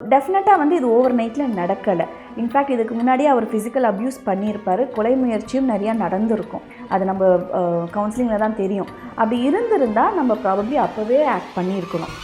டெஃபினட்டாக வந்து இது ஓவர் நைட்டில் நடக்கலை இன்ஃபேக்ட் இதுக்கு முன்னாடியே அவர் ஃபிசிக்கல் அப்யூஸ் பண்ணியிருப்பார். கொலை முயற்சியும் நிறையா நடந்திருக்கும். அது நம்ம கவுன்சிலிங்கில் தான் தெரியும். அப்படி இருந்திருந்தால் நம்ம ப்ராபப்ளி அப்போவே ஆக்ட் பண்ணியிருக்கணும்.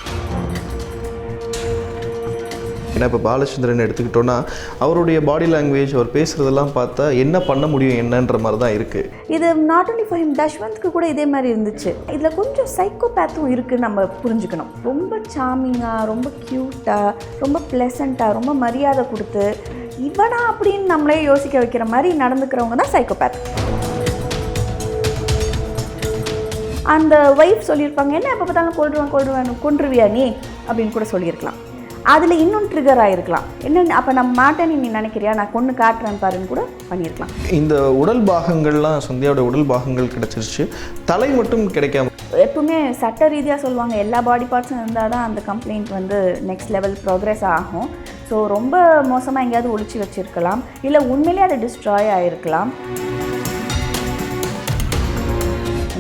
ஏன்னா இப்போ பாலச்சந்திரன் எடுத்துக்கிட்டோன்னா அவருடைய பாடி லாங்குவேஜ் அவர் பேசுகிறதெல்லாம் பார்த்தா என்ன பண்ண முடியும் என்னன்ற மாதிரி தான் இருக்குது இது நாட் ஒன்லி ஃபார் ஹிம் தஷ்வந்த்க்கு கூட இதே மாதிரி இருந்துச்சு. இதில் கொஞ்சம் சைக்கோபேத்தும் இருக்குன்னு நம்ம புரிஞ்சுக்கணும். ரொம்ப சாமிங்காக ரொம்ப க்யூட்டாக ரொம்ப ப்ளசண்ட்டாக ரொம்ப மரியாதை கொடுத்து இவனா அப்படின்னு நம்மளே யோசிக்க வைக்கிற மாதிரி நடந்துக்கிறவங்க தான் சைக்கோபேத் அந்த ஒய்ஃப் சொல்லியிருப்பாங்க என்ன எப்போ பார்த்தாலும் கொள்றுவேன் கொள்றுவேன் கொன்றுவியா நீ? அப்படின்னு கூட சொல்லியிருக்கலாம். அதில் இன்னும் ட்ரிகர் ஆகிருக்கலாம் என்ன அப்போ நான் மாட்டேன்னு நீ நினைக்கிறியா? நான் கொன்று காட்டுறேன் பாருன்னு கூட பண்ணியிருக்கலாம். இந்த உடல் பாகங்கள்லாம் சந்தியாவோட உடல் பாகங்கள் கிடச்சிருச்சு. தலை மட்டும் கிடைக்காம எப்பவுமே சட்ட ரீதியாக சொல்லுவாங்க எல்லா பாடி பார்ட்ஸும் இருந்தால் தான் அந்த கம்ப்ளைண்ட் வந்து நெக்ஸ்ட் லெவல் ப்ரோக்ரஸ் ஆகும். ஸோ ரொம்ப மோசமாக எங்கேயாவது ஒளிச்சு வச்சிருக்கலாம். இல்லை உண்மையிலேயே அது டிஸ்ட்ராய் ஆகிருக்கலாம்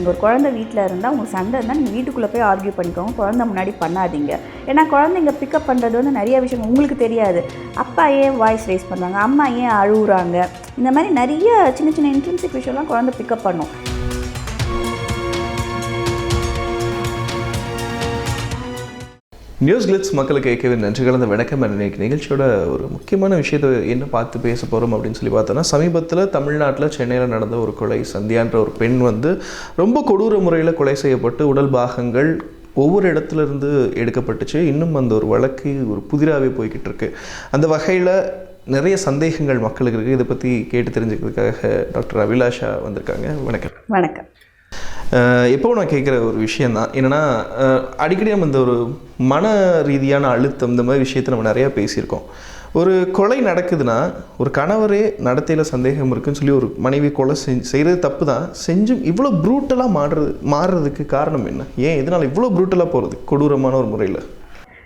நீங்கள் ஒரு குழந்தை வீட்டில் இருந்தால் உங்களுக்கு சண்டை இருந்தால் நீங்கள் வீட்டுக்குள்ளே போய் ஆர்கியூ பண்ணிக்கோங்க. குழந்தை முன்னாடி பண்ணாதீங்க. ஏன்னா குழந்தைங்க பிக்கப் பண்ணுறது வந்து நிறைய விஷயம் உங்களுக்கு தெரியாது. அப்பா ஏன் வாய்ஸ் ரேஸ் பண்ணுறாங்க அம்மா ஏன் அழுகுறாங்க இந்த மாதிரி நிறைய சின்ன சின்ன இன்ட்ரென்சிக் விஷயம்லாம் குழந்தை பிக்கப் பண்ணும். நியூஸ் கிளிட்ஸ் மக்களுக்கு கேட்கவே நன்றி கலந்த வணக்கம் இன்னைக்கு நிகழ்ச்சியோட ஒரு முக்கியமான விஷயத்தை என்ன பார்த்து பேச போகிறோம் அப்படின்னு சொல்லி பார்த்தோன்னா சமீபத்தில் தமிழ்நாட்டில் சென்னையில் நடந்த ஒரு கொலை சந்தியான்ற ஒரு பெண் வந்து ரொம்ப கொடூர முறையில் கொலை செய்யப்பட்டு உடல் பாகங்கள் ஒவ்வொரு இடத்துல இருந்து எடுக்கப்பட்டுச்சு. இன்னும் அந்த ஒரு வழக்கு ஒரு புதிராகவே போய்கிட்டு இருக்கு. அந்த வகையில் நிறைய சந்தேகங்கள் மக்களுக்கு இருக்குது இதை பற்றி கேட்டு தெரிஞ்சுக்கிறதுக்காக டாக்டர் அபிலாஷா வந்திருக்காங்க. வணக்கம். வணக்கம். எப்போ நான் கேட்குற ஒரு விஷயம் தான் என்னென்னா அடிக்கடி நம்ம இந்த ஒரு மன ரீதியான அழுத்தம் இந்த மாதிரி விஷயத்தை நம்ம நிறையா பேசியிருக்கோம். ஒரு கொலை நடக்குதுன்னா ஒரு கணவரே நடத்தையில் சந்தேகம் இருக்குன்னு சொல்லி ஒரு மனைவி கொலை செஞ்சு செய்கிறது தப்பு தான் செஞ்சும் இவ்வளோ ப்ரூட்டலாக மாறுறது மாறுறதுக்கு காரணம் என்ன? ஏன்? இதனால் இவ்வளோ ப்ரூட்டலாக போகிறது கொடூரமான ஒரு முறையில்.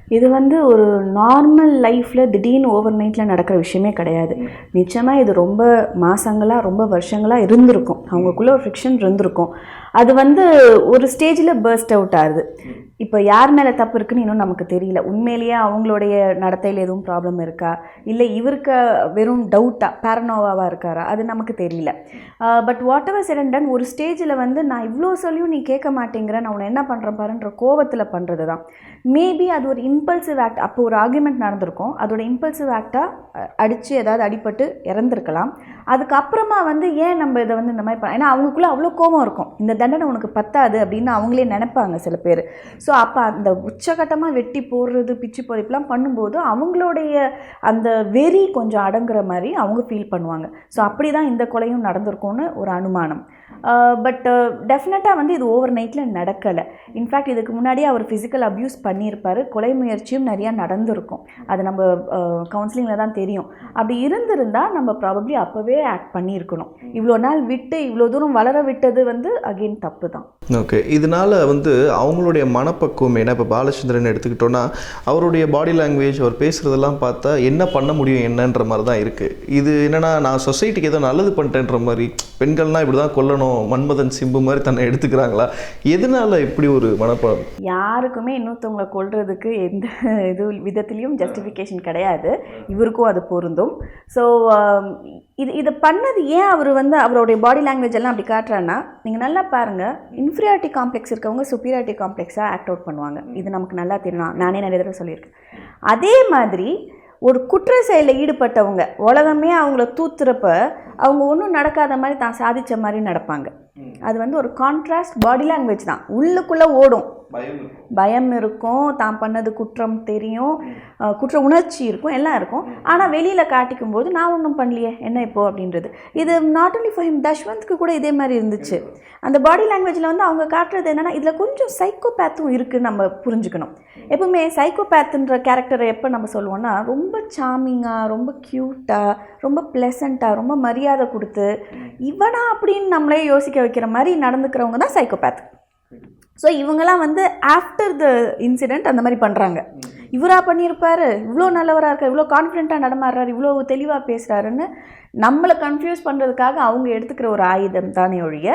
இது வந்து ஒரு நார்மல் லைஃப்பில் திடீர்னு ஓவர் நைட்டில் நடக்கிற விஷயமே கிடையாது. நிச்சயமாக இது ரொம்ப மாதங்களாக ரொம்ப வருஷங்களாக இருந்திருக்கும். அவங்களுக்குள்ள ஒரு ஃபிக்ஷன் இருந்திருக்கும். அது வந்து ஒரு ஸ்டேஜில் பர்ஸ்ட் அவுட் ஆகுது. இப்போ யார் மேலே தப்பு இருக்குன்னு இன்னும் நமக்கு தெரியல. உண்மையிலேயே அவங்களுடைய நடத்தையில் எதுவும் ப்ராப்ளம் இருக்கா? இல்லை இவருக்கு வெறும் டவுட்டாக பேரனோவாவாக இருக்காரா? அது நமக்கு தெரியல. பட் வாட் எவர் செட் ஒரு ஸ்டேஜில் வந்து நான் இவ்வளோ சொல்லியும் நீ கேட்க மாட்டேங்கிற நான் உன்னை என்ன பண்ணுறேன் பாருன்ற கோவத்தில் பண்ணுறது தான். மேபி அது ஒரு இம்பல்சிவ் ஆக்ட் அப்போ ஒரு ஆர்குமெண்ட் நடந்திருக்கும். அதோட இம்பல்சிவ் ஆக்டாக அடித்து ஏதாவது அடிபட்டு இறந்துருக்கலாம். அதுக்கப்புறமா வந்து ஏன் நம்ம இதை வந்து இந்த மாதிரி பண்ண ஏன்னா அவங்களுக்குள்ளே அவ்வளோ கோபம் இருக்கும். இந்த தண்டனை உனக்கு பத்தாது அப்படின்னு அவங்களே நினைப்பாங்க சில பேர். ஸோ அப்போ அந்த உச்சகட்டமாக வெட்டி போடுறது பிச்சு பொறிப்புலாம் பண்ணும்போது அவங்களுடைய அந்த வெறி கொஞ்சம் அடங்குற மாதிரி அவங்க ஃபீல் பண்ணுவாங்க. ஸோ அப்படி தான் இந்த கொலையும் நடந்திருக்கும்னு ஒரு அனுமானம். பட் டெஃபினட்டாக வந்து இது ஓவர் நைட்டில் நடக்கலை. இன்ஃபேக்ட் இதுக்கு முன்னாடியே அவர் ஃபிசிக்கல் அப்யூஸ் பண்ணியிருப்பார். கொலை முயற்சியும் நிறையா நடந்திருக்கும். அது நம்ம கவுன்சிலிங்கில் தான் தெரியும். அப்படி இருந்திருந்தால் நம்ம ப்ராபப்ளி அப்போவே ஆக்ட் பண்ணியிருக்கணும். இவ்வளோ நாள் விட்டு இவ்வளோ தூரம் வளர விட்டது வந்து அகெயின் தப்பு தான் ஓகே இதனால் வந்து அவங்களுடைய மனப்பக்குவம் ஏன்னா இப்போ பாலச்சந்திரன் எடுத்துக்கிட்டோன்னா அவருடைய பாடி லாங்குவேஜ் அவர் பேசுகிறதெல்லாம் பார்த்தா என்ன பண்ண முடியும் என்னன்ற மாதிரி தான் இருக்குது இது என்னென்னா நான் சொசைட்டிக்கு ஏதோ நல்லது பண்ணிட்டேன்ற மாதிரி பெண்கள்லாம் இப்படி தான் கொல்லணும் மன்மதன் சிம்பு மாதிரி தன்னை எடுத்துக்கிறாங்களா? எதனால் இப்படி ஒரு மனப்பாடம்? யாருக்குமே இன்னொருத்தவங்களை கொள்றதுக்கு எந்த இது விதத்துலேயும் ஜஸ்டிஃபிகேஷன் கிடையாது. இவருக்கும் அது பொருந்தும். ஸோ um, இது இதை பண்ணது ஏன் அவர் வந்து அவருடைய பாடி லாங்குவேஜ் எல்லாம் அப்படி காட்டுறான்னா நீங்கள் நல்லா பாருங்கள் இன்ஃபீரியாரிட்டி காம்ப்ளெக்ஸ் இருக்கவங்க சுப்பீரியாரிட்டி காம்ப்ளெக்ஸாக ஆக்ட் அவுட் பண்ணுவாங்க. இது நமக்கு நல்லா தெரியும். நானே நிறைய தடவை சொல்லியிருக்கேன். அதே மாதிரி ஒரு குற்ற செயலில் ஈடுபட்டவங்க உலகமே அவங்கள தூத்துறப்ப அவங்க ஒன்றும் நடக்காத மாதிரி தான் சாதித்த மாதிரி நடப்பாங்க. அது வந்து ஒரு கான்ட்ராஸ்ட் பாடி லாங்குவேஜ் தான். உள்ளுக்குள்ளே ஓடும். பயம் இருக்கும் தான் பண்ணது குற்றம் தெரியும் குற்ற உணர்ச்சி இருக்கும் எல்லாம் இருக்கும். ஆனால் வெளியில் காட்டிக்கும் போது நான் ஒன்றும் பண்ணலையே என்ன இப்போ அப்படின்றது. இது நாட் only ஃபார் ஹிம் தஷ்வந்த்க்கு கூட இதே மாதிரி இருந்துச்சு. அந்த பாடி லாங்குவேஜில் வந்து அவங்க காட்டுறது என்னென்னா இதில் கொஞ்சம் சைக்கோபேத்தும் இருக்குன்னு நம்ம புரிஞ்சுக்கணும். எப்பவுமே சைக்கோபேத்துன்ற கேரக்டரை எப்போ நம்ம சொல்லுவோம்னா ரொம்ப சாமிங்காக ரொம்ப க்யூட்டாக ரொம்ப ப்ளசண்ட்டாக ரொம்ப மரியாதை கொடுத்து இவனா அப்படின்னு நம்மளே யோசிக்க வைக்கிற மாதிரி நடந்துக்கிறவங்க தான் சைக்கோபேத் ஸோ இவங்கெல்லாம் வந்து ஆஃப்டர் த இன்சிடெண்ட் அந்த மாதிரி பண்ணுறாங்க இவராக பண்ணியிருப்பாரு? இவ்வளோ நல்லவராக இருக்கார் இவ்வளோ கான்ஃபிடென்ட்டாக நடமாடுறாரு இவ்வளோ தெளிவாக பேசுகிறாருன்னு நம்மளை கன்ஃபியூஸ் பண்ணுறதுக்காக அவங்க எடுத்துக்கிற ஒரு ஆயுதம் தானே ஒழிய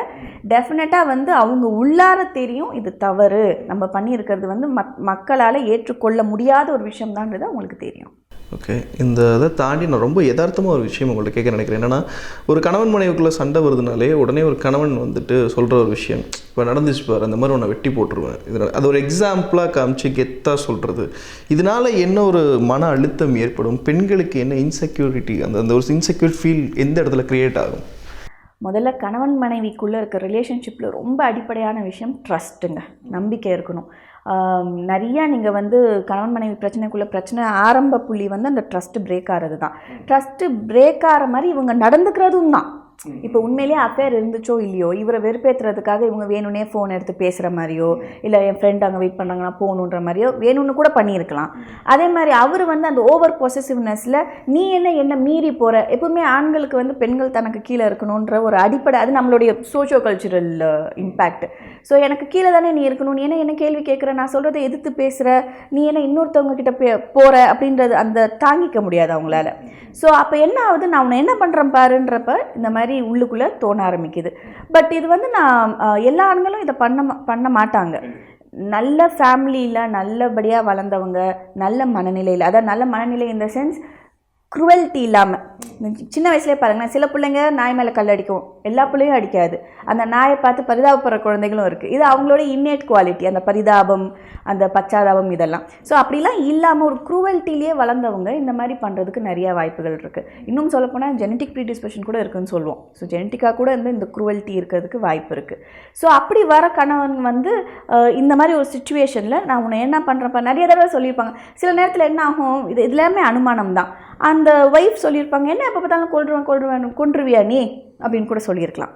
டெஃபினட்டாக வந்து அவங்க உள்ளார தெரியும் இது தவறு. நம்ம பண்ணியிருக்கிறது வந்து மக் மக்களால் ஏற்றுக்கொள்ள முடியாத ஒரு விஷயம் தான்றது அவங்களுக்கு தெரியும். ஓகே இந்த இதை தாண்டி நான் ரொம்ப யதார்த்தமாக ஒரு விஷயம் உங்கள்கிட்ட கேட்க நினைக்கிறேன். என்னென்னா ஒரு கணவன் மனைவிக்குள்ளே சண்டை வருதுனாலே உடனே ஒரு கணவன் வந்துட்டு சொல்கிற ஒரு விஷயம் இப்போ நடந்துச்சு பாரு அந்த மாதிரி உன்னை வெட்டி போட்டுருவேன். இதனால் அது ஒரு எக்ஸாம்பிளாக காமிச்சு கெத்தாக சொல்கிறது இதனால என்ன ஒரு மன அழுத்தம் ஏற்படும்? பெண்களுக்கு என்ன இன்செக்யூரிட்டி அந்த அந்த ஒரு இன்செக்யூர் ஃபீல் எந்த இடத்துல க்ரியேட் ஆகும்? முதல்ல கணவன் மனைவிக்குள்ளே இருக்க ரிலேஷன்ஷிப்பில் ரொம்ப அடிப்படையான விஷயம் ட்ரஸ்ட்டுங்க நம்பிக்கை இருக்கணும். நிறையா நீங்கள் வந்து கணவன் மனைவி பிரச்சனைக்குள்ளே பிரச்சனை ஆரம்ப புள்ளி வந்து அந்த ட்ரஸ்ட் பிரேக் ஆகிறது தான் ட்ரஸ்ட்டு பிரேக் ஆகிற மாதிரி இவங்க நடந்துக்கிறதும் தான். இப்போ உண்மையிலேயே அஃபேர் இருந்துச்சோ இல்லையோ இவரை வெறுப்பேற்றுறதுக்காக இவங்க வேணும்னே ஃபோன் எடுத்து பேசுகிற மாதிரியோ இல்லை என் ஃப்ரெண்ட் அங்கே வெயிட் பண்ணுறாங்கன்னா போகணுன்ற மாதிரியோ வேணும்னு கூட பண்ணியிருக்கலாம். அதே மாதிரி அவர் வந்து அந்த ஓவர் பொசசிவ்னஸில் நீ என்ன என்ன மீறி போகிற எப்பவுமே ஆண்களுக்கு வந்து பெண்கள் தனக்கு கீழே இருக்கணுன்ற ஒரு அடிப்படை அது நம்மளுடைய சோஷியோ கல்ச்சுரல் இம்பேக்ட் ஸோ எனக்கு கீழே தானே நீ இருக்கணும். நீ என்ன என்ன கேள்வி கேட்குற நான் சொல்கிறத எதிர்த்து பேசுகிற நீ என்ன இன்னொருத்தவங்க கிட்ட பே போகிற அப்படின்றது அந்த தாங்கிக்க முடியாது அவங்களால. ஸோ அப்போ என்ன ஆகுது? நான் உன்னை என்ன பண்ணுறேன் பாருன்றப்ப இந்த மாதிரி உள்ளுக்குள்ளே தோண ஆரம்பிக்குது. பட் இது வந்து நான் எல்லா ஆண்களும் இதை பண்ண மா- பண்ண மாட்டாங்க. நல்ல ஃபேமிலியில் நல்லபடியாக வளர்ந்தவங்க நல்ல மனநிலையில் அதாவது நல்ல மனநிலை இந்த சென்ஸ் குருவல்ட்டி இல்லாமல் சின்ன வயசுலேயே பாருங்களேன் சில பிள்ளைங்க நாய் மேலே கல் அடிக்கும். எல்லா பிள்ளையும் அடிக்காது. அந்த நாயை பார்த்து பரிதாபப்படுற குழந்தைகளும் இருக்குது இது அவங்களோட இன்னேட் குவாலிட்டி அந்த பரிதாபம் அந்த பச்சாதாபம் இதெல்லாம். ஸோ அப்படிலாம் இல்லாமல் ஒரு குருவல்ட்டிலேயே வளர்ந்தவங்க இந்த மாதிரி பண்ணுறதுக்கு நிறைய வாய்ப்புகள் இருக்குது இன்னும் சொல்லப்போனால் ஜெனட்டிக் ப்ரீடிஸ்பெஷன் கூட இருக்குன்னு சொல்லுவோம். ஸோ ஜெனட்டிக்காக கூட வந்து இந்த குருவல்ட்டி இருக்கிறதுக்கு வாய்ப்பு இருக்குது ஸோ அப்படி வர கணவன் வந்து இந்த மாதிரி ஒரு சுச்சுவேஷனில் நான் உன்னை என்ன பண்ணுறப்ப நிறைய தடவை சொல்லியிருப்பாங்க. சில நேரத்தில் என்ன ஆகும்? இது இது எல்லாமே அனுமானம் தான் அந்த ஒய்ஃப் சொல்லியிருப்பாங்க என்ன எப்போ பார்த்தாலும் கொள்றுவேன் கொள்றுவேன் கொன்றுவியா நீ? அப்படின்னு கூட சொல்லியிருக்கலாம்.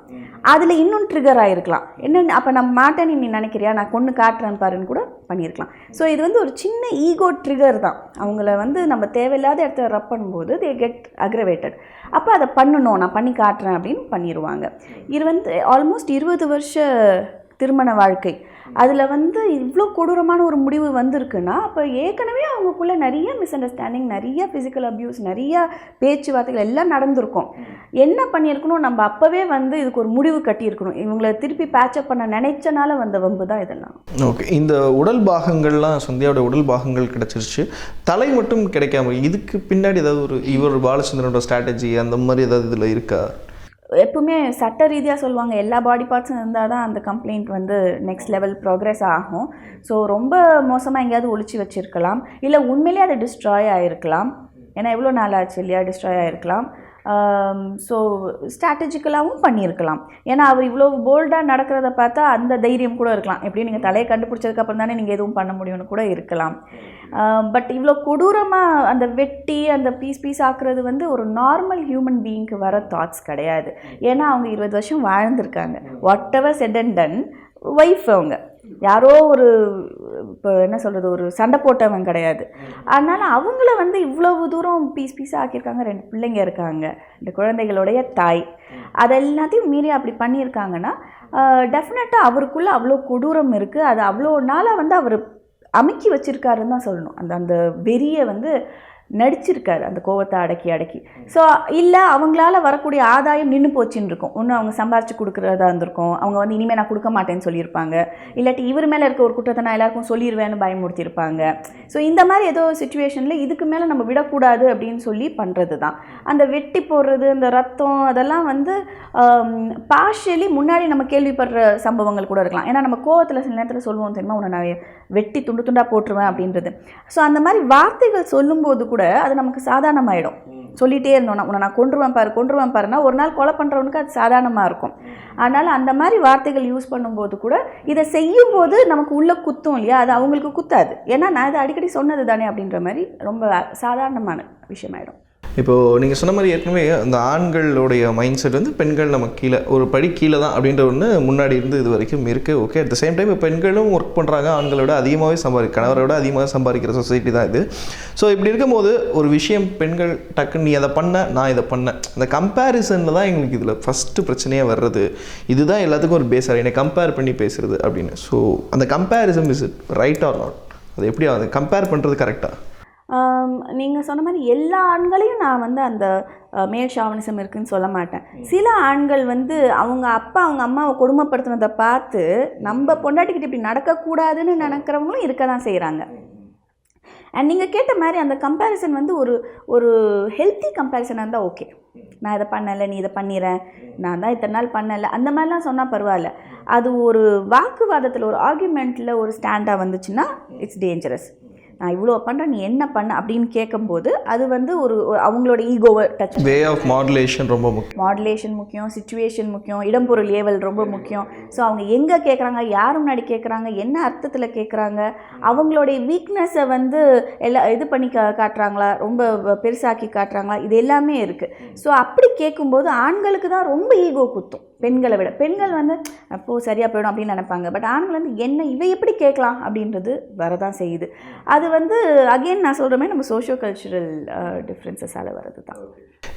அதில் இன்னும் ட்ரிகர் ஆகிருக்கலாம் என்ன அப்போ நான் மாட்டேன்னு நீ நினைக்கிறியா? நான் கொன்று காட்டுறேன் பாருன்னு கூட பண்ணியிருக்கலாம். ஸோ இது வந்து ஒரு சின்ன ஈகோ ட்ரிகர் தான். அவங்கள வந்து நம்ம தேவையில்லாத இடத்துல ரப் பண்ணும்போது தே கெட் அக்ரவேட்டட் அப்போ அதை பண்ணணும் நான் பண்ணி காட்டுறேன் அப்படின்னு பண்ணிடுவாங்க இது வந்து ஆல்மோஸ்ட் இருபது வருஷ திருமண வாழ்க்கை. அதில் வந்து இவ்வளோ கொடூரமான ஒரு முடிவு வந்திருக்குன்னா அப்போ ஏற்கனவே அவங்களுக்குள்ளே நிறைய மிஸ் அண்டர்ஸ்டாண்டிங் நிறைய ஃபிசிக்கல் அப்யூஸ் நிறைய பேச்சுவார்த்தைகள் எல்லாம் நடந்திருக்கும். என்ன பண்ணியிருக்கணும்? நம்ம அப்போவே வந்து இதுக்கு ஒரு முடிவு கட்டியிருக்கணும். இவங்களை திருப்பி பேச்சப் பண்ண நினைச்சனால வந்த வம்பு தான் இதெல்லாம். ஓகே இந்த உடல் பாகங்கள்லாம் சந்தியாவோட உடல் பாகங்கள் கிடச்சிருச்சு. தலை மட்டும் கிடைக்காம இதுக்கு பின்னாடி ஏதாவது ஒரு இவர் பாலச்சந்திரனோட ஸ்ட்ராட்டஜி அந்த மாதிரி ஏதாவது இதில் இருக்கா? எப்பவுமே சட்ட ரீதியாக சொல்லுவாங்க எல்லா பாடி பார்ட்ஸும் இருந்தால் தான் அந்த கம்ப்ளைண்ட் வந்து நெக்ஸ்ட் லெவல் ப்ராக்ரெஸ் ஆகும். ஸோ ரொம்ப மோசமாக எங்கேயாவது ஒழிச்சு வச்சுருக்கலாம். இல்லை உண்மையிலேயே அது டிஸ்ட்ராய் ஆகிருக்கலாம் ஏன்னா எவ்வளோ நாள் ஆச்சு இல்லையா? டிஸ்ட்ராய் ஆகிருக்கலாம் ஸோ ஸ்ட்ராட்டஜிக்கலாகவும் பண்ணியிருக்கலாம். ஏன்னா அவர் இவ்வளோ போல்டாக நடக்கிறத பார்த்தா அந்த தைரியம் கூட இருக்கலாம். எப்படியும் நீங்கள் தலையை கண்டுபிடிச்சதுக்கப்புறம் தானே நீங்கள் எதுவும் பண்ண முடியும்னு கூட இருக்கலாம். பட் இவ்வளோ கொடூரமாக அந்த வெட்டி அந்த பீஸ் பீஸ் ஆக்குறது வந்து ஒரு நார்மல் ஹியூமன் பீயிங்க்கு வர தாட்ஸ் கிடையாது. ஏன்னா அவங்க இருபது வருஷம் வாழ்ந்திருக்காங்க. Whatever said and done wife அவங்க. யாரோ ஒரு இப்போ என்ன சொல்கிறது ஒரு சண்டை போட்டவன் கிடையாது. அதனால் அவங்கள வந்து இவ்வளவு தூரம் பீஸ் பீஸாக ஆக்கியிருக்காங்க ரெண்டு பிள்ளைங்க இருக்காங்க இந்த குழந்தைகளுடைய தாய். அது எல்லாத்தையும் மீறி அப்படி பண்ணியிருக்காங்கன்னா டெஃபினட்டாக அவருக்குள்ளே அவ்வளோ கொடூரம் இருக்குது அது அவ்வளோ நாளாக வந்து அவர் அமுக்கி வச்சிருக்காருன்னு தான் சொல்லணும். அந்த அந்த வெறியை வந்து நடிச்சிருக்காரு அந்த கோவத்தை அடக்கி அடக்கி. ஸோ இல்லை அவங்களால வரக்கூடிய ஆதாயம் நின்று போச்சுன்னு இருக்கும். ஒன்று அவங்க சம்பாரிச்சு கொடுக்குறதா இருந்திருக்கும். அவங்க வந்து இனிமேல் நான் கொடுக்க மாட்டேன்னு சொல்லியிருப்பாங்க. இல்லாட்டி இவர் மேலே இருக்க ஒரு குற்றத்தை நான் எல்லாருக்கும் சொல்லிடுவேன்னு பயமுறுத்தியிருப்பாங்க. ஸோ இந்த மாதிரி ஏதோ சுச்சுவேஷனில் இதுக்கு மேலே நம்ம விடக்கூடாது அப்படின்னு சொல்லி பண்ணுறது தான் அந்த வெட்டி போடுறது அந்த ரத்தம் அதெல்லாம் வந்து பார்ஷியலி முன்னாடி நம்ம கேள்விப்படுற சம்பவங்கள் கூட இருக்கலாம். ஏன்னா நம்ம கோவத்தில் சில நேரத்தில் சொல்லுவோம் தெரியுமா? உன்னை நான் வெட்டி துண்டு துண்டாக போட்டுருவேன் அப்படின்றது. ஸோ அந்த மாதிரி வார்த்தைகள் சொல்லும்போது கூட அது நமக்கு சாதாரணமாயிடும். சொல்லிகிட்டே இருந்தோம்னா உன்னை நான் கொன்றுவேன் பாரு கொன்றுவேன் பாருன்னா ஒரு நாள் கொலை பண்ணுறவனுக்கு அது சாதாரணமாக இருக்கும் அதனால் அந்த மாதிரி வார்த்தைகள் யூஸ் பண்ணும்போது கூட இதை செய்யும்போது நமக்கு உள்ள குத்தும் இல்லையா? அது அவங்களுக்கு குத்தாது. ஏன்னா நான் இதை அடிக்கடி சொன்னது தானே அப்படின்ற மாதிரி ரொம்ப சாதாரணமான விஷயமாயிடும். இப்போது நீங்கள் சொன்ன மாதிரி ஏற்கனவே அந்த ஆண்களுடைய மைண்ட் செட் வந்து பெண்கள் நம்ம கீழே ஒரு படி கீழே தான் அப்படின்ற ஒன்று முன்னாடி இருந்து இது வரைக்கும் இருக்குது okay at the same time பெண்களும் ஒர்க் பண்ணுறாங்க ஆண்களோட அதிகமாகவே சம்பாதி கணவரோட அதிகமாக சம்பாதிக்கிற சொசைட்டி தான் இது. ஸோ இப்படி இருக்கும்போது ஒரு விஷயம் பெண்கள் டக்குன்னு நீ அதை பண்ண நான் இதை பண்ணேன் அந்த கம்பேரிசனில் தான் எங்களுக்கு இதில் ஃபஸ்ட்டு பிரச்சனையே வர்றது. இதுதான் எல்லாத்துக்கும் ஒரு பேஸாக என்னை கம்பேர் பண்ணி பேசுறது அப்படின்னு. ஸோ அந்த comparison is it right or not அது எப்படி ஆகுது? கம்பேர் பண்ணுறது கரெக்டாக நீங்கள் சொன்ன மாதிரி எல்லா ஆண்களையும் நான் வந்து அந்த மேல் ஷாவனிசம் இருக்குன்னு சொல்ல மாட்டேன். சில ஆண்கள் வந்து அவங்க அப்பா அவங்க அம்மாவை கொடுமைப்படுத்தினதை பார்த்து நம்ம பொண்டாட்டிக்கிட்ட இப்படி நடக்கக்கூடாதுன்னு நினைக்கிறவங்களும் இருக்க தான் செய்கிறாங்க அண்ட் நீங்கள் கேட்ட மாதிரி அந்த கம்பேரிசன் வந்து ஒரு ஒரு ஹெல்த்தி கம்பேரிசனாக இருந்தால் ஓகே நான் இதை பண்ணலை நீ இதை பண்ணிடுறேன் நான் தான் இத்தனை நாள் பண்ணலை. அந்த மாதிரிலாம் சொன்னால் பரவாயில்ல. அது ஒரு வாக்குவாதத்தில் ஒரு ஆர்குமெண்ட்டில் ஒரு ஸ்டாண்டாக வந்துச்சுன்னா இட்ஸ் டேஞ்சரஸ் நான் இவ்வளோ பண்ணுறேன் நீ என்ன பண்ண அப்படின்னு கேட்கும்போது அது வந்து ஒரு அவங்களோட ஈகோவை டச் வே ஆஃப் மாடுலேஷன் ரொம்ப முக்கியம். மாடுலேஷன் முக்கியம் சுச்சுவேஷன் முக்கியம் இடம்பொருள் ஏவல் ரொம்ப முக்கியம். ஸோ அவங்க எங்கே கேட்குறாங்க யார் முன்னாடி கேட்குறாங்க என்ன அர்த்தத்தில் கேட்குறாங்க அவங்களுடைய வீக்னஸை வந்து எல்லா இது பண்ணி கா காட்டுறாங்களா ரொம்ப பெருசாக்கி காட்டுறாங்களா இது எல்லாமே இருக்குது ஸோ அப்படி கேட்கும்போது ஆண்களுக்கு தான் ரொம்ப ஈகோ குத்தும். பெண்களை விட. பெண்கள் வந்து அப்போது சரியாக போயிடும் அப்படின்னு நினைப்பாங்க. பட் ஆண்கள் வந்து என்ன இவ எப்படி கேட்கலாம் அப்படின்றது வரதான் செய்யுது. அது வந்து அகைன் நான் சொல்கிற மாதிரி நம்ம சோஷியோ கல்ச்சுரல் டிஃப்ரென்சஸால் வர்றது தான்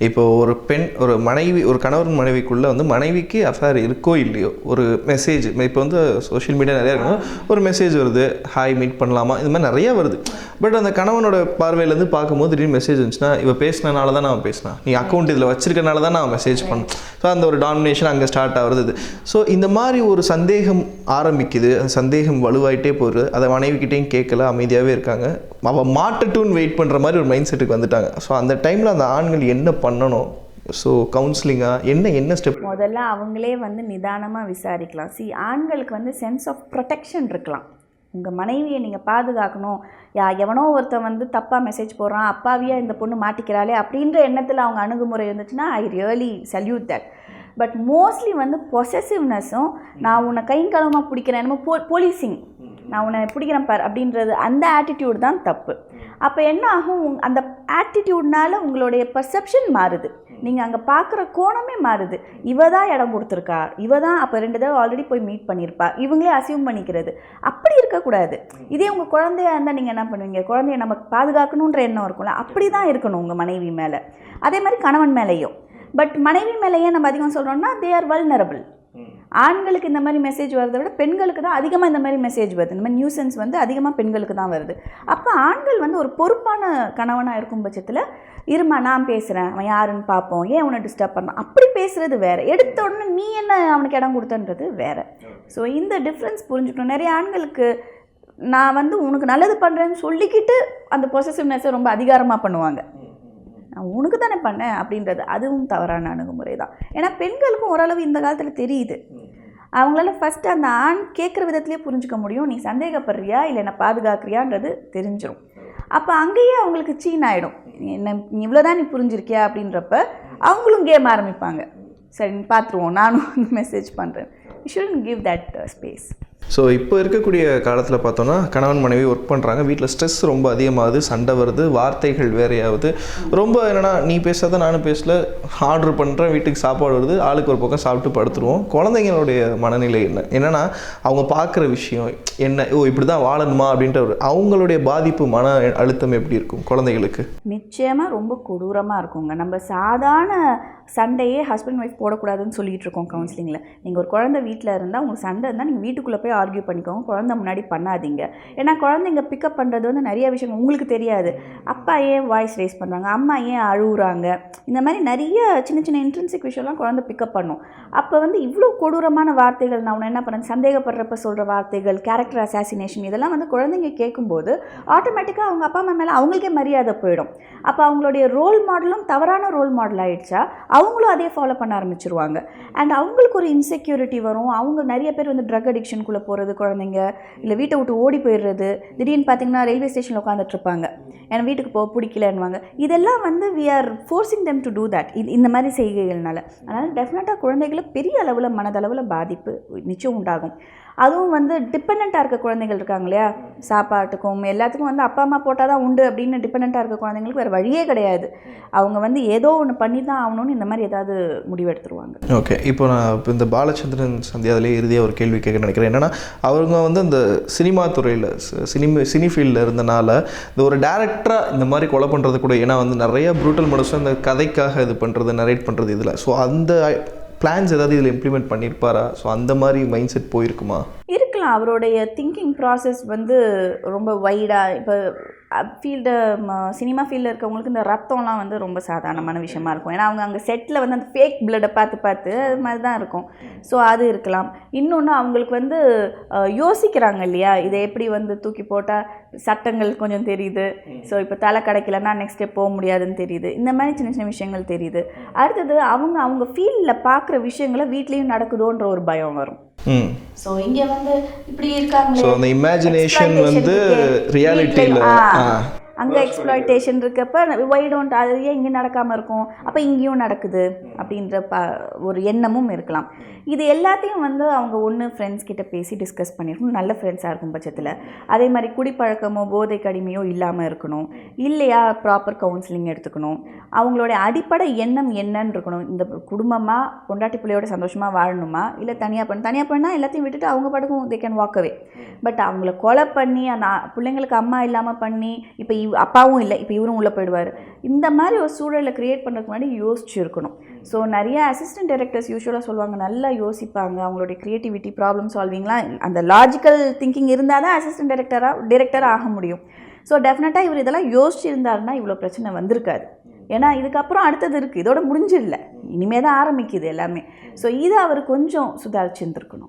இப்போ ஒரு பெண் ஒரு மனைவி ஒரு கணவன் மனைவிக்குள்ளே வந்து மனைவிக்கு அஃபேர் இருக்கோ இல்லையோ ஒரு மெசேஜ் இப்போ வந்து சோஷியல் மீடியா நிறையா இருக்கும் ஒரு மெசேஜ் வருது ஹாய் மீட் பண்ணலாமா? இது மாதிரி நிறையா வருது. பட் அந்த கணவனோட பார்வையிலேருந்து பார்க்கும்போது திடீர்னு மெசேஜ் வந்துச்சுன்னா இவ பேசினனால தான் நான் பேசினேன். நீ அக்கௌண்ட் இதில் வச்சிருக்கனால தான் நான் மெசேஜ் பண்ணேன். ஸோ அந்த ஒரு டாமினேஷன் அங்கே ஸ்டார்ட் ஆகிறது ஸோ இந்த மாதிரி ஒரு சந்தேகம் ஆரம்பிக்குது அந்த சந்தேகம் வலுவாயிட்டே போகுது. அதை மனைவிக்கிட்டேயும் கேட்கல அமைதியாகவே இருக்காங்க. அவள் மாட்டட்டும்னு வெயிட் பண்ணுற மாதிரி ஒரு மைண்ட் செட்டுக்கு வந்துட்டாங்க. ஸோ அந்த டைமில் அந்த ஆண்கள் என்ன பண்ணணும்? ஸோ கவுன்சிலிங்காக என்ன என்ன ஸ்டெப் முதல்ல அவங்களே வந்து நிதானமாக விசாரிக்கலாம். சி ஆண்களுக்கு வந்து சென்ஸ் ஆஃப் ப்ரொடெக்ஷன் இருக்கலாம். உங்கள் மனைவியை நீங்கள் பாதுகாக்கணும். யா எவனோ ஒருத்தன் வந்து தப்பாக மெசேஜ் போடுறான். அப்பாவியாக இந்த பொண்ணு மாட்டிக்கிறாளே அப்படின்ற எண்ணத்தில் அவங்க அணுகுமுறை இருந்துச்சுன்னா I really salute that but mostly வந்து பொசசிவ்னஸும் நான் உன்னை கைங்கலமாக பிடிக்கிறேன். என்னமோ போ போலீசிங் நான் உன்னை பிடிக்கிறேன் பார் அப்படின்றது அந்த ஆட்டிடியூட் தான் தப்பு. அப்போ என்ன ஆகும்? உங்- அந்த ஆட்டிடியூட்னால உங்களுடைய பர்செப்ஷன் மாறுது. நீங்கள் அங்கே பார்க்குற கோணமே மாறுது. இவ தான் இடம் கொடுத்துருக்கா. இவ தான் அப்போ ரெண்டு தடவை ஆல்ரெடி போய் மீட் பண்ணியிருப்பா. இவங்களே அசியூம் பண்ணிக்கிறது. அப்படி இருக்கக்கூடாது. இதே உங்கள் குழந்தையாக இருந்தால் நீங்கள் என்ன பண்ணுவீங்க? குழந்தைய நமக்கு பாதுகாக்கணுன்ற எண்ணம் இருக்கும்ல. அப்படி தான் இருக்கணும் உங்கள் மனைவி மேலே. அதே மாதிரி கணவன் மேலேயும். பட் மனைவி மேலேயே நம்ம அதிகம் சொல்கிறோம்னா தே ஆர் வல்னரபிள் ஆண்களுக்கு இந்த மாதிரி மெசேஜ் வரதை விட பெண்களுக்கு தான் அதிகமாக இந்த மாதிரி மெசேஜ் வருது. இந்த மாதிரி நியூசன்ஸ் வந்து அதிகமாக பெண்களுக்கு தான் வருது. அப்போ ஆண்கள் வந்து ஒரு பொறுப்பான கணவனாக இருக்கும் பட்சத்தில் இருமா நான் பேசுகிறேன் அவன் யாருன்னு பார்ப்போம். ஏன் அவனை டிஸ்டர்ப் பண்ணான் அப்படி பேசுகிறது வேறு. எடுத்த உடனே நீ என்ன அவனுக்கு இடம் கொடுத்தன்றது வேறு. ஸோ இந்த டிஃப்ரென்ஸ் புரிஞ்சுக்கணும். நிறைய ஆண்களுக்கு நான் வந்து உனக்கு நல்லது பண்ணுறேன்னு சொல்லிக்கிட்டு அந்த பொசசிவ்னஸை ரொம்ப அதிகாரமாக பண்ணுவாங்க. நான் உனக்கு தானே பண்ணேன் அப்படின்றது அதுவும் தவறான அணுகுமுறை தான். ஏன்னா பெண்களுக்கும் ஓரளவு இந்த காலத்தில் தெரியுது. அவங்களால ஃபஸ்ட்டு அந்த ஆண் கேட்குற விதத்துலேயே புரிஞ்சுக்க முடியும். நீ சந்தேகப்படுறியா? இல்லை என்னை பாதுகாக்கிறியான்றது தெரிஞ்சிடும் அப்போ அங்கேயே அவங்களுக்கு சீன் ஆகிடும் என்ன இவ்வளோதான் நீ புரிஞ்சிருக்கியா அப்படின்றப்ப அவங்களும் கேம் ஆரம்பிப்பாங்க. சரி பார்த்துருவோம் நானும் மெசேஜ் பண்ணுறேன் you shouldn't give that space so இப்போ இருக்கக்கூடிய காலத்தில் பார்த்தோன்னா கணவன் மனைவி ஒர்க் பண்ணுறாங்க வீட்டில் ஸ்ட்ரெஸ் ரொம்ப அதிகமாகுது சண்டை வருது வார்த்தைகள் வேறையாகுது. ரொம்ப என்னென்னா நீ பேசாத நானும் பேசல ஆர்டர் பண்ணுறேன் வீட்டுக்கு சாப்பாடு வருது ஆளுக்கு ஒரு பக்கம் சாப்பிட்டு படுத்துருவோம். குழந்தைங்களுடைய மனநிலை என்ன? என்னன்னா அவங்க பார்க்குற விஷயம் என்ன? ஓ இப்படி தான் வாழணுமா? அப்படின்ற ஒரு அவங்களுடைய பாதிப்பு மன அழுத்தம் எப்படி இருக்கும் குழந்தைகளுக்கு? நிச்சயமாக ரொம்ப கொடூரமாக இருக்குங்க. நம்ம சாதாரண சண்டையே ஹஸ்பண்ட் ஒய்ஃப் போடக்கூடாதுன்னு சொல்லிட்டு இருக்கோம் கவுன்சிலிங்கில் நீங்கள் ஒரு குழந்தை வீட்டில் இருந்தால் உங்களுக்கு சண்டை இருந்தால் நீங்கள் வீட்டுக்குள்ளே போய் ஆர்கியூ பண்ணிக்கோங்க. குழந்தை முன்னாடி பண்ணாதீங்க. ஏன்னா குழந்தைங்க பிக்கப் பண்ணுறது வந்து நிறைய விஷயம் உங்களுக்கு தெரியாது. அப்பா ஏன் வாய்ஸ் ரேஸ் பண்ணுறாங்க அம்மா ஏன் அழுகுறாங்க இந்த மாதிரி நிறைய சின்ன சின்ன இன்ட்ரென்சிக் விஷயம்லாம் குழந்தை பிக்கப் பண்ணும். அப்போ வந்து இவ்வளோ கொடூரமான வார்த்தைகள் நான் உன்னை என்ன பண்ணேன் சந்தேகப்படுறப்ப சொல்கிற வார்த்தைகள் கேரக்டர் அசாசினேஷன் இதெல்லாம் வந்து குழந்தைங்க கேட்கும்போது ஆட்டோமேட்டிக்காக அவங்க அப்பா அம்மா மேலே அவங்களுக்கே மரியாதை போயிடும். அப்போ அவங்களுடைய ரோல் மாடலும் தவறான ரோல் மாடல் ஆயிடுச்சா? அவங்களும் அதே ஃபாலோ பண்ண ஆரம்பிச்சிருவாங்க. அண்ட் அவங்களுக்கு ஒரு இன்செக்யூரிட்டி வரும். அவங்க நிறைய பேர் வந்து ட்ரக் அடிக்ஷனுக்குள்ளே போகிறது குழந்தைங்க இல்லை வீட்டை விட்டு ஓடி போயிடுறது திடீர்னு பார்த்தீங்கன்னா ரயில்வே ஸ்டேஷனில் உட்காந்துட்டு இருப்பாங்க. எனக்கு வீட்டுக்கு போக பிடிக்கலன்னுவாங்க. இதெல்லாம் வந்து we are forcing them to do that இது இந்த மாதிரி செய்கைகள்னால. அதனால் டெஃபினட்டாக குழந்தைகளுக்கு பெரிய அளவில் மனதளவில் பாதிப்பு நிச்சயம் உண்டாகும். அதுவும் வந்து டிபெண்ட்டாக இருக்க குழந்தைகள் இருக்காங்க இல்லையா? சாப்பாட்டுக்கும் எல்லாத்துக்கும் வந்து அப்பா அம்மா போட்டால் தான் உண்டு அப்படின்னு டிபெண்ட்டாக இருக்க குழந்தைங்களுக்கு வேறு வழியே கிடையாது. அவங்க வந்து ஏதோ ஒன்று பண்ணி தான் ஆகணும்னு இந்த மாதிரி ஏதாவது முடிவெடுத்துருவாங்க ஓகே இப்போ நான் இப்போ இந்த பாலச்சந்திரன் சந்தியாதிலே இறுதியாக ஒரு கேள்வி கேட்க நினைக்கிறேன். என்னன்னா அவங்க வந்து இந்த சினிமா துறையில் சினிமா சினி ஃபீல்டில் இருந்தனால இந்த ஒரு டேரக்டராக இந்த மாதிரி கொலை பண்ணுறது கூட ஏன்னா வந்து நிறைய ப்ரூட்டல் மனுஷன் இந்த கதைக்காக இது பண்ணுறது நரேட் பண்ணுறது இதில். ஸோ அந்த பிளான்ஸ் ஏதாவது இதில் இம்ப்ளிமெண்ட் பண்ணியிருப்பாரா ஸோ அந்த மாதிரி மைண்ட் செட் போயிருக்குமா? இருக்கலாம். அவருடைய திங்கிங் ப்ராசஸ் வந்து ரொம்ப வைடாக இப்போ ஃபீல்டு சினிமா ஃபீல்டில் இருக்கவங்களுக்கு இந்த ரத்தம்லாம் வந்து ரொம்ப சாதாரணமான விஷயமா இருக்கும். ஏன்னா அவங்க அங்கே செட்டில் வந்து அந்த ஃபேக் பிளட்டை பார்த்து பார்த்து அது மாதிரி தான் இருக்கும். ஸோ அது இருக்கலாம். இன்னொன்று அவங்களுக்கு வந்து யோசிக்கிறாங்க இல்லையா? இதை எப்படி வந்து தூக்கி போட்டால் சட்டங்கள் கொஞ்சம் தெரியுது. ஸோ இப்போ தலை கிடைக்கலன்னா நெக்ஸ்ட் ஸ்டெப் போக முடியாதுன்னு தெரியுது. இந்த மாதிரி சின்ன சின்ன விஷயங்கள் தெரியுது. அடுத்தது அவங்க அவங்க ஃபீல்டில் பார்க்குற விஷயங்களை வீட்லேயும் நடக்குதோன்ற ஒரு பயம் வரும். ஸோ இங்கே வந்து இப்படி இருக்காங்களே. ஸோ அந்த இமேஜினேஷன் வந்து ரியாலிட்டியில் அங்கே எக்ஸ்ப்ளாய்டேஷன் இருக்கப்ப ஒய் டோன்ட் அது ஏன் இங்கே நடக்காமல் இருக்கும்? அப்போ இங்கேயும் நடக்குது அப்படின்ற ப ஒரு எண்ணமும் இருக்கலாம். இது எல்லாத்தையும் வந்து அவங்க ஒன்று ஃப்ரெண்ட்ஸ் கிட்ட பேசி டிஸ்கஸ் பண்ணிருக்கணும். நல்ல ஃப்ரெண்ட்ஸாக இருக்கும் பட்சத்தில். அதே மாதிரி குடிப்பழக்கமோ போதை கடிமையோ இல்லாமல் இருக்கணும். இல்லையா ப்ராப்பர் கவுன்சிலிங் எடுத்துக்கணும். அவங்களுடைய அடிப்படை எண்ணம் என்னன்னு இருக்கணும். இந்த குடும்பமாக பொண்டாட்டி பிள்ளையோட சந்தோஷமாக வாழணுமா? இல்லை தனியாக பண்ண தனியாக பண்ணால் எல்லாத்தையும் விட்டுட்டு அவங்க படுக்கும் தே கேன் வாக்கவே பட் அவங்கள கொலை பண்ணி நான் பிள்ளைங்களுக்கு அம்மா இல்லாமல் பண்ணி இப்போ அப்பாவும் இல்லை இப்போ இவரும் உள்ளே போயிடுவார். இந்த மாதிரி ஒரு சூழலை க்ரியேட் பண்ணுறதுக்கு முன்னாடி யோசிச்சு இருக்கணும் ஸோ நிறைய அசிஸ்டன்ட் டைரக்டர்ஸ் யூஸ்வலாக சொல்லுவாங்க நல்லா யோசிப்பாங்க. அவங்களுடைய க்ரியேட்டிவிட்டி ப்ராப்ளம் சால்விங்லாம் அந்த லாஜிக்கல் திங்கிங் இருந்தால் தான் அசிஸ்டன்ட் டைரக்டராக டிரெக்டராக ஆக முடியும். ஸோ டெஃபினட்டாக இவர் இதெல்லாம் யோசிச்சிருந்தாருன்னா இவ்வளோ பிரச்சனை வந்திருக்காது. ஏன்னா இதுக்கப்புறம் அடுத்தது இருக்குது இதோட முடிஞ்சிடல. இனிமே தான் ஆரம்பிக்குது எல்லாமே. ஸோ இதை அவர் கொஞ்சம் சுதாரிச்சிருந்துருக்கணும்.